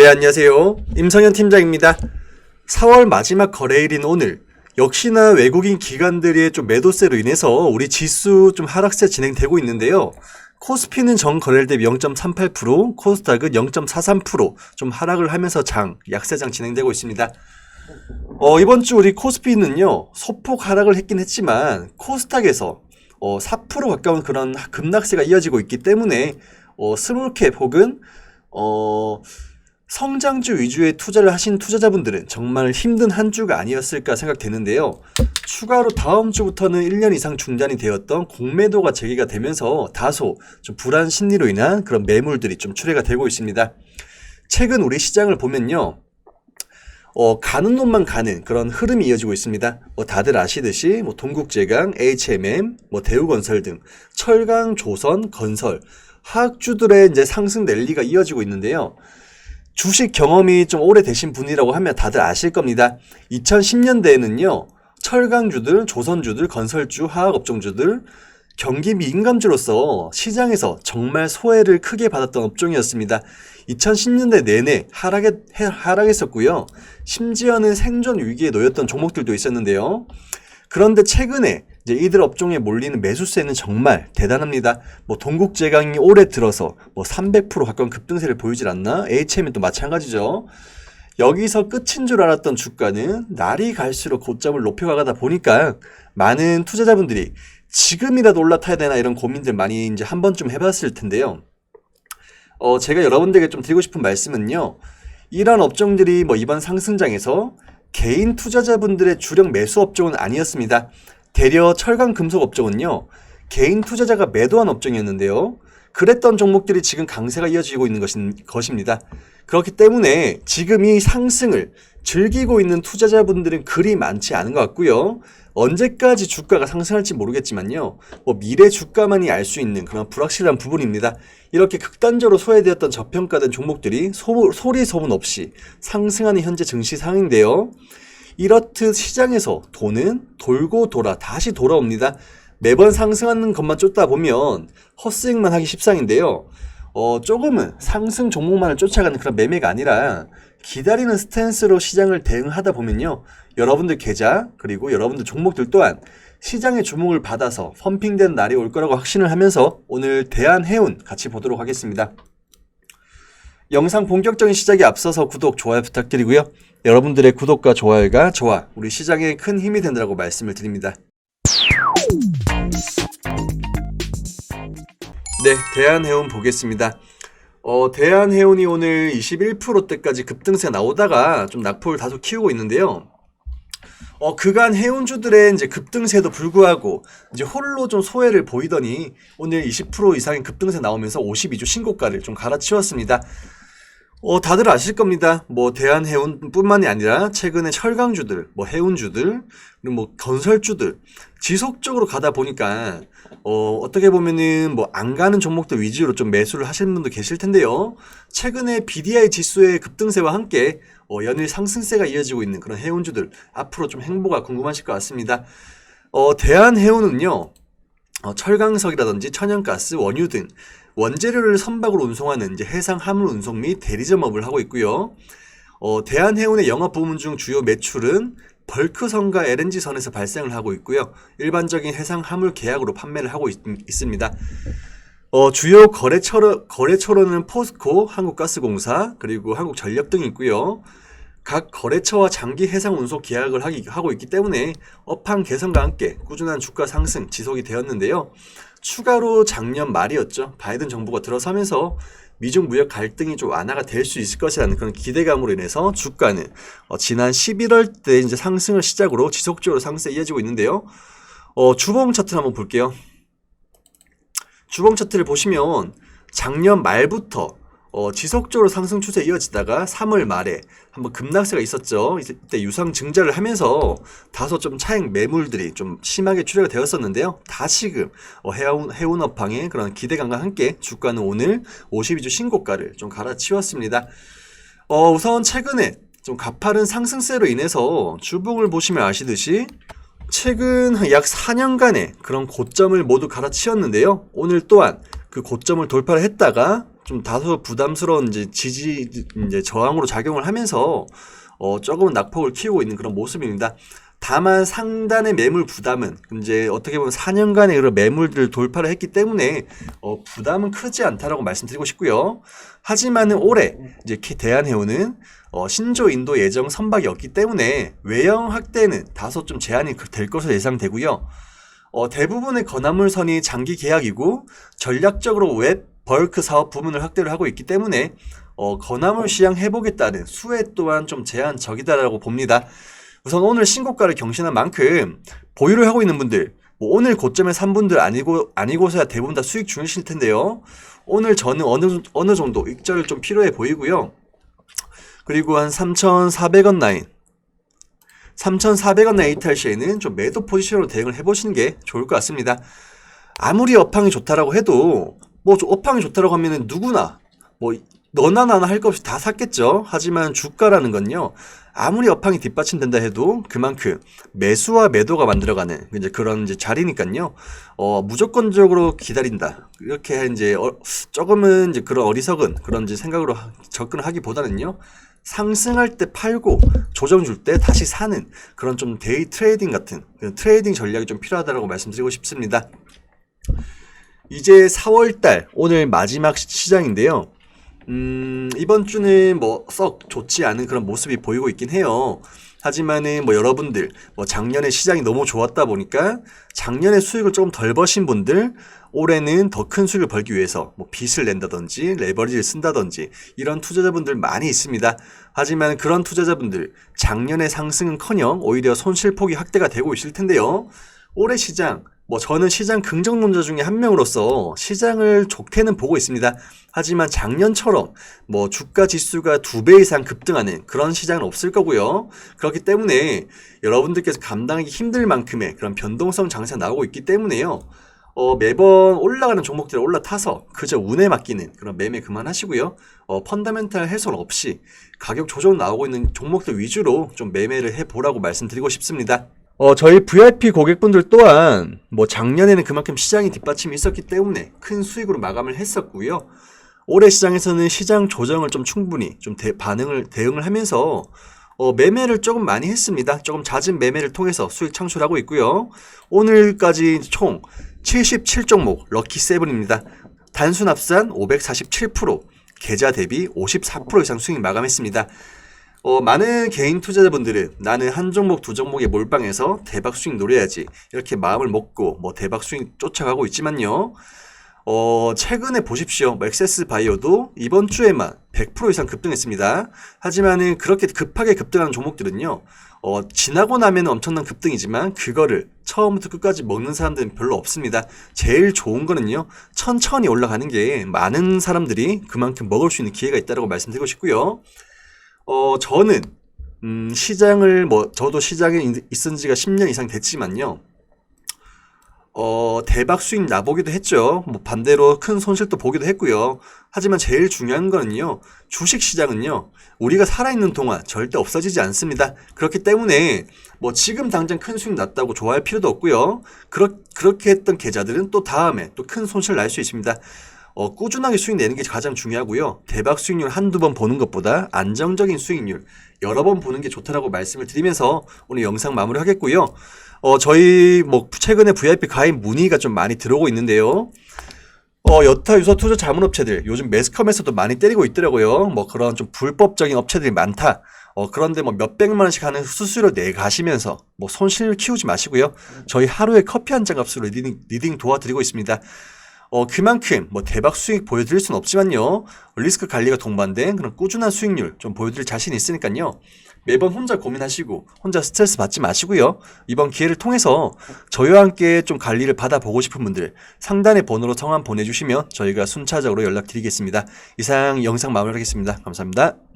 네, 안녕하세요. 임성현 팀장입니다. 4월 마지막 거래일인 오늘, 역시나 외국인 기관들의 좀 매도세로 인해서 우리 지수 좀 하락세 진행되고 있는데요. 코스피는 전 거래일 대비 0.38%, 코스닥은 0.43%좀 하락을 하면서 장, 약세장 진행되고 있습니다. 어, 이번 주 우리 코스피는요, 소폭 하락을 했긴 했지만, 코스닥에서 어, 4% 가까운 그런 급락세가 이어지고 있기 때문에, 어, 스몰캡 혹은, 어, 성장주 위주의 투자를 하신 투자자분들은 정말 힘든 한 주가 아니었을까 생각되는데요. 추가로 다음 주부터는 1년 이상 중단이 되었던 공매도가 재개가 되면서 다소 좀 불안 심리로 인한 그런 매물들이 좀 출회가 되고 있습니다. 최근 우리 시장을 보면요. 어, 가는 놈만 가는 그런 흐름이 이어지고 있습니다. 뭐 다들 아시듯이 뭐 동국제강, HMM, 뭐 대우건설 등 철강, 조선, 건설, 화학주들의 이제 상승 랠리가 이어지고 있는데요. 주식 경험이 좀 오래되신 분이라고 하면 다들 아실 겁니다. 2010년대에는요, 철강주들, 조선주들, 건설주, 화학업종주들, 경기 민감주로서 시장에서 정말 소외를 크게 받았던 업종이었습니다. 2010년대 내내 하락에, 해- 하락했었고요. 심지어는 생존 위기에 놓였던 종목들도 있었는데요. 그런데 최근에 이제 이들 업종에 몰리는 매수세는 정말 대단합니다. 뭐 동국제강이 올해 들어서 뭐 300% 가까운 급등세를 보이질 않나? HM은 또 마찬가지죠. 여기서 끝인 줄 알았던 주가는 날이 갈수록 고점을 높여가다 보니까 많은 투자자분들이 지금이라도 올라타야 되나 이런 고민들 많이 이제 한 번쯤 해봤을 텐데요. 어, 제가 여러분들에게 좀 드리고 싶은 말씀은요. 이러한 업종들이 뭐 이번 상승장에서 개인 투자자분들의 주력 매수 업종은 아니었습니다. 대려 철강 금속 업종은요. 개인 투자자가 매도한 업종이었는데요. 그랬던 종목들이 지금 강세가 이어지고 있는 것인, 것입니다. 그렇기 때문에 지금 이 상승을 즐기고 있는 투자자분들은 그리 많지 않은 것 같고요. 언제까지 주가가 상승할지 모르겠지만요. 뭐 미래 주가만이 알 수 있는 그런 불확실한 부분입니다. 이렇게 극단적으로 소외되었던 저평가된 종목들이 소, 소리 소문 없이 상승하는 현재 증시 상황인데요. 이렇듯 시장에서 돈은 돌고 돌아 다시 돌아옵니다. 매번 상승하는 것만 쫓다 보면 헛스윙만 하기 십상인데요. 어, 조금은 상승 종목만을 쫓아가는 그런 매매가 아니라 기다리는 스탠스로 시장을 대응하다 보면요. 여러분들 계좌, 그리고 여러분들 종목들 또한 시장의 주목을 받아서 펌핑된 날이 올 거라고 확신을 하면서 오늘 대한해운 같이 보도록 하겠습니다. 영상 본격적인 시작에 앞서서 구독, 좋아요 부탁드리고요. 여러분들의 구독과 좋아요가 저와 우리 시장에 큰 힘이 된다고 말씀을 드립니다. 네, 대한해운 보겠습니다. 어, 대한해운이 오늘 21%대까지 급등세 나오다가 좀 낙폭을 다소 키우고 있는데요. 어, 그간 해운주들의 이제 급등세도 불구하고 이제 홀로 좀 소외를 보이더니 오늘 20% 이상의 급등세 나오면서 52주 신고가를 좀 갈아치웠습니다. 어, 다들 아실 겁니다. 뭐, 대한해운뿐만이 아니라 최근에 철강주들, 뭐, 해운주들, 그리고 뭐, 건설주들, 지속적으로 가다 보니까, 어, 어떻게 보면은 뭐, 안 가는 종목들 위주로 좀 매수를 하시는 분도 계실 텐데요. 최근에 BDI 지수의 급등세와 함께, 어, 연일 상승세가 이어지고 있는 그런 해운주들, 앞으로 좀 행보가 궁금하실 것 같습니다. 어, 대한해운은요, 어, 철강석이라든지 천연가스, 원유 등 원재료를 선박으로 운송하는 이제 해상 화물 운송 및 대리점업을 하고 있고요. 어, 대한해운의 영업 부문 중 주요 매출은 벌크선과 LNG선에서 발생을 하고 있고요. 일반적인 해상 화물 계약으로 판매를 하고 있, 습니다 어, 주요 거래처로, 거래처로는 포스코, 한국가스공사, 그리고 한국전력 등이 있고요. 각 거래처와 장기 해상 운송 계약을 하기, 하고 있기 때문에 업황 개선과 함께 꾸준한 주가 상승 지속이 되었는데요. 추가로 작년 말이었죠. 바이든 정부가 들어서면서 미중 무역 갈등이 좀 완화가 될 수 있을 것이라는 그런 기대감으로 인해서 주가는 어, 지난 11월 때 이제 상승을 시작으로 지속적으로 상승에 이어지고 있는데요. 어, 주봉 차트를 한번 볼게요. 주봉 차트를 보시면 작년 말부터 어, 지속적으로 상승 추세 이어지다가 3월 말에 한번 급락세가 있었죠. 이때 유상 증자를 하면서 다소 좀 차익 매물들이 좀 심하게 출회가 되었었는데요. 다시금 어, 해운, 해운 업황의 그런 기대감과 함께 주가는 오늘 52주 신고가를 좀 갈아치웠습니다. 어, 우선 최근에 좀 가파른 상승세로 인해서 주봉을 보시면 아시듯이 최근 약 4년간의 그런 고점을 모두 갈아치웠는데요. 오늘 또한 그 고점을 돌파를 했다가 좀 다소 부담스러운 이제 지지 이제 저항으로 작용을 하면서 어 조금은 낙폭을 키우고 있는 그런 모습입니다. 다만 상단의 매물 부담은 이제 어떻게 보면 4년간의 그런 매물들 돌파를 했기 때문에 어 부담은 크지 않다라고 말씀드리고 싶고요. 하지만은 올해 이제 키- 대한해운은 어 신조 인도 예정 선박이 없기 때문에 외형 확대는 다소 좀 제한이 그- 될 것으로 예상되고요. 어, 대부분의 건화물선이 장기 계약이고 전략적으로 웹 벌크 사업 부문을 확대를 하고 있기 때문에 어, 건화물 시장 따른 수혜 또한 좀 제한적이다라고 봅니다. 우선 오늘 신고가를 경신한 만큼 보유를 하고 있는 분들, 뭐 오늘 고점에 산 분들 아니고 아니고서야 대부분 다 수익 중이실 텐데요. 오늘 저는 어느 어느 정도 익절을 좀 필요해 보이고요. 그리고 한 3,400원 라인 3,400원 네이탈 시에는 좀 매도 포지션으로 대응을 해보시는 게 좋을 것 같습니다. 아무리 업황이 좋다라고 해도 뭐 업황이 좋다라고 하면은 누구나 뭐 너나 나나 할 것 없이 다 샀겠죠. 하지만 주가라는 건요. 아무리 업황이 뒷받침된다 해도 그만큼 매수와 매도가 만들어가는 이제 그런 이제 자리니까요. 어, 무조건적으로 기다린다. 이렇게 이제 어, 조금은 이제 그런 어리석은 그런 이제 생각으로 하- 접근을 하기보다는요. 상승할 때 팔고 조정 줄 때 다시 사는 그런 좀 데이 트레이딩 같은 트레이딩 전략이 좀 필요하다고 말씀드리고 싶습니다. 이제 4월 달 오늘 마지막 시- 시장인데요. 음, 이번 주는 뭐 썩 좋지 않은 그런 모습이 보이고 있긴 해요. 하지만은 뭐 여러분들 뭐 작년에 시장이 너무 좋았다 보니까 작년에 수익을 조금 덜 버신 분들 올해는 더 큰 수익을 벌기 위해서 뭐 빚을 낸다든지 레버리지를 쓴다든지 이런 투자자분들 많이 있습니다. 하지만 그런 투자자분들 작년의 상승은커녕 오히려 손실폭이 확대가 되고 있을 텐데요. 올해 시장 뭐 저는 시장 긍정론자 중에 한 명으로서 시장을 좋게는 보고 있습니다. 하지만 작년처럼 뭐 주가 지수가 두 배 이상 급등하는 그런 시장은 없을 거고요. 그렇기 때문에 여러분들께서 감당하기 힘들 만큼의 그런 변동성 장세가 나오고 있기 때문에요. 어, 매번 올라가는 종목들에 올라타서 그저 운에 맡기는 그런 매매 그만하시고요. 어, 펀더멘탈 해소는 없이 가격 조정 나오고 있는 종목들 위주로 좀 매매를 해보라고 말씀드리고 싶습니다. 어, 저희 VIP 고객분들 또한 뭐 작년에는 그만큼 시장이 뒷받침이 있었기 때문에 큰 수익으로 마감을 했었고요. 올해 시장에서는 시장 조정을 좀 충분히 좀 대, 반응을 대응을 하면서 어, 매매를 조금 많이 했습니다. 조금 잦은 매매를 통해서 수익 창출하고 있고요. 오늘까지 총 77종목 럭키 세븐입니다. 단순 합산 547%, 계좌 대비 54% 이상 수익 마감했습니다. 어, 많은 개인 투자자분들은 나는 한 종목 두 종목에 몰빵해서 대박 수익 노려야지 이렇게 마음을 먹고 뭐 대박 수익 쫓아가고 있지만요. 어, 최근에 보십시오. 뭐 엑세스 바이오도 이번 주에만 100% 이상 급등했습니다. 하지만은 그렇게 급하게 급등하는 종목들은요. 어, 지나고 나면 엄청난 급등이지만 그거를 처음부터 끝까지 먹는 사람들은 별로 없습니다. 제일 좋은 거는요. 천천히 올라가는 게 많은 사람들이 그만큼 먹을 수 있는 기회가 있다고 말씀드리고 싶고요. 어, 저는, 음, 시장을, 뭐, 저도 시장에 있- 있은 지가 10년 이상 됐지만요. 어, 대박 수익 나보기도 했죠. 뭐, 반대로 큰 손실도 보기도 했고요. 하지만 제일 중요한 거는요, 주식 시장은요, 우리가 살아있는 동안 절대 없어지지 않습니다. 그렇기 때문에, 뭐, 지금 당장 큰 수익 났다고 좋아할 필요도 없고요. 그렇, 그렇게 했던 계좌들은 또 다음에 또 큰 손실 날 수 있습니다. 어, 꾸준하게 수익 내는 게 가장 중요하고요. 대박 수익률 한두 번 보는 것보다 안정적인 수익률 여러 번 보는 게 좋다라고 말씀을 드리면서 오늘 영상 마무리하겠고요. 어, 저희 뭐 최근에 VIP 가입 문의가 좀 많이 들어오고 있는데요. 어, 여타 유서 투자 자문업체들 요즘 매스컴에서도 많이 때리고 있더라고요. 뭐 그런 좀 불법적인 업체들이 많다. 어, 그런데 뭐 몇백만 원씩 하는 수수료 내 가시면서 뭐 손실 키우지 마시고요. 저희 하루에 커피 한 잔 값으로 리딩, 리딩 도와드리고 있습니다. 어, 그만큼 뭐 대박 수익 보여드릴 수는 없지만요. 리스크 관리가 동반된 그런 꾸준한 수익률 좀 보여드릴 자신이 있으니까요. 매번 혼자 고민하시고 혼자 스트레스 받지 마시고요. 이번 기회를 통해서 저희와 함께 좀 관리를 받아보고 싶은 분들 상단의 번호로 성함 보내주시면 저희가 순차적으로 연락드리겠습니다. 이상 영상 마무리하겠습니다. 감사합니다.